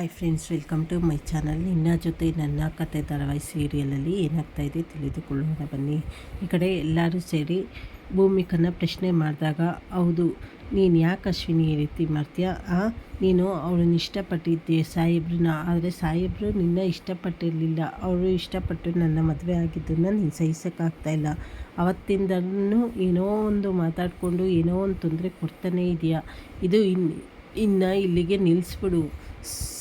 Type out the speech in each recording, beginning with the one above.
Hi friends welcome to my channel ನಿನ್ನ ಜೊತೆ ನನ್ನ ಕತೆ ಧಾರಾವಾಹಿ ಸೀರಿಯಲಲ್ಲಿ ಏನಾಗ್ತಾ ಇದೆ ತಿಳಿದುಕೊಳ್ಳೋಣ ಬನ್ನಿ. ಈ ಕಡೆ ಎಲ್ಲರೂ ಸೇರಿ ಭೂಮಿಕನ ಪ್ರಶ್ನೆ ಮಾಡಿದಾಗ, ಹೌದು, ನೀನು ಯಾಕೆ ಅಶ್ವಿನಿ ಈ ರೀತಿ ಮಾಡ್ತೀಯ? ನೀನು ಅವಳನ್ನ ಇಷ್ಟಪಟ್ಟಿದ್ದೆ ಸಾಹೇಬ್ರನ್ನ. ಆದರೆ ಸಾಹೇಬರು ನಿನ್ನ ಇಷ್ಟಪಟ್ಟಿರಲಿಲ್ಲ. ಅವರು ಇಷ್ಟಪಟ್ಟು ನನ್ನ ಮದುವೆ ಆಗಿದ್ದನ್ನು ನೀನು ಸಹಿಸೋಕ್ಕಾಗ್ತಾ ಇಲ್ಲ. ಅವತ್ತಿಂದನೂ ಏನೋ ಒಂದು ಮಾತಾಡಿಕೊಂಡು ಏನೋ ಒಂದು ತೊಂದರೆ ಕೊಡ್ತಾನೇ ಇದೆಯಾ. ಇದು ಇನ್ನು ಇನ್ನು ಇಲ್ಲಿಗೆ ನಿಲ್ಲಿಸ್ಬಿಡು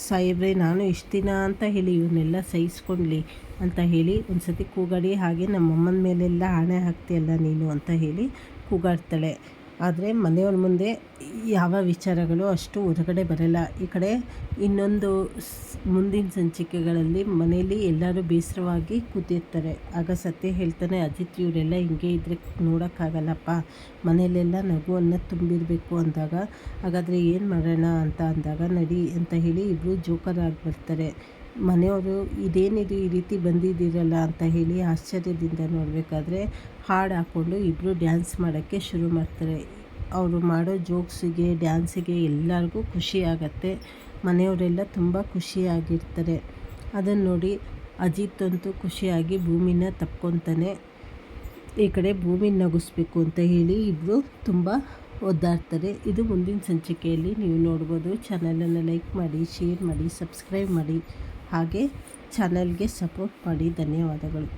ಸಾಹೇಬ್ರೆ, ನಾನು ಇಷ್ಟು ದಿನ ಅಂತ ಹೇಳಿ ಇವನ್ನೆಲ್ಲ ಸಹಿಸ್ಕೊಂಡ್ಲಿ ಅಂತ ಹೇಳಿ ಒಂದು ಸತಿ ಕೂಗಾಡಿ, ಹಾಗೆ ನಮ್ಮಮ್ಮನ ಮೇಲೆಲ್ಲ ಆಣೆ ಹಾಕ್ತೀಯಲ್ಲ ನೀನು? ಅಂತ ಹೇಳಿ ಕೂಗಾಡ್ತಾಳೆ. ಆದರೆ ಮನೆಯವ್ರ ಮುಂದೆ ಯಾವ ವಿಚಾರಗಳು ಅಷ್ಟು ಹೊರಗಡೆ ಬರಲ್ಲ. ಈ ಕಡೆ ಇನ್ನೊಂದು ಮುಂದಿನ ಸಂಚಿಕೆಗಳಲ್ಲಿ ಮನೆಯಲ್ಲಿ ಎಲ್ಲರೂ ಬೇಸರವಾಗಿ ಕೂತಿರ್ತಾರೆ. ಆಗ ಸತ್ಯ ಹೇಳ್ತಾನೆ, ಅಜಿತ್, ಇವರೆಲ್ಲ ಹಿಂಗೆ ಇದ್ದರೆ ನೋಡೋಕ್ಕಾಗಲ್ಲಪ್ಪ. ಮನೆಯಲ್ಲೆಲ್ಲ ನಗುವನ್ನು ತುಂಬಿರಬೇಕು ಅಂದಾಗ. ಹಾಗಾದರೆ ಏನು ಮಾಡೋಣ ಅಂತ ಅಂದಾಗ, ನಡಿ ಅಂತ ಹೇಳಿ ಇಬ್ಬರು ಜೋಕರ್ ಬರ್ತಾರೆ. ಮನೆಯವರು ಇದೇನಿದು ಈ ರೀತಿ ಬಂದಿದ್ದೀರಲ್ಲ ಅಂತ ಹೇಳಿ ಆಶ್ಚರ್ಯದಿಂದ ನೋಡಬೇಕಾದ್ರೆ ಹಾಡು ಹಾಕ್ಕೊಂಡು ಇಬ್ಬರು ಡ್ಯಾನ್ಸ್ ಮಾಡೋಕ್ಕೆ ಶುರು ಮಾಡ್ತಾರೆ. ಅವರು ಮಾಡೋ ಜೋಕ್ಸಿಗೆ, ಡ್ಯಾನ್ಸಿಗೆ ಎಲ್ಲರಿಗೂ ಖುಷಿ ಆಗುತ್ತೆ. ಮನೆಯವರೆಲ್ಲ ತುಂಬ ಖುಷಿಯಾಗಿರ್ತಾರೆ. ಅದನ್ನು ನೋಡಿ ಅಜಿತ್ ಅಂತೂ ಖುಷಿಯಾಗಿ ಭೂಮಿನ ತಪ್ಕೊತಾನೆ. ಈ ಕಡೆ ಭೂಮಿ ನಗಿಸ್ಬೇಕು ಅಂತ ಹೇಳಿ ಇಬ್ಬರು ತುಂಬ ಒದ್ದಾಡ್ತಾರೆ. ಇದು ಮುಂದಿನ ಸಂಚಿಕೆಯಲ್ಲಿ ನೀವು ನೋಡ್ಬೋದು. ಚಾನಲನ್ನು ಲೈಕ್ ಮಾಡಿ, ಶೇರ್ ಮಾಡಿ, ಸಬ್ಸ್ಕ್ರೈಬ್ ಮಾಡಿ. ಹಾಗೆ ಚಾನಲ್ಗೆ ಸಪೋರ್ಟ್ ಮಾಡಿ ಧನ್ಯವಾದಗಳು.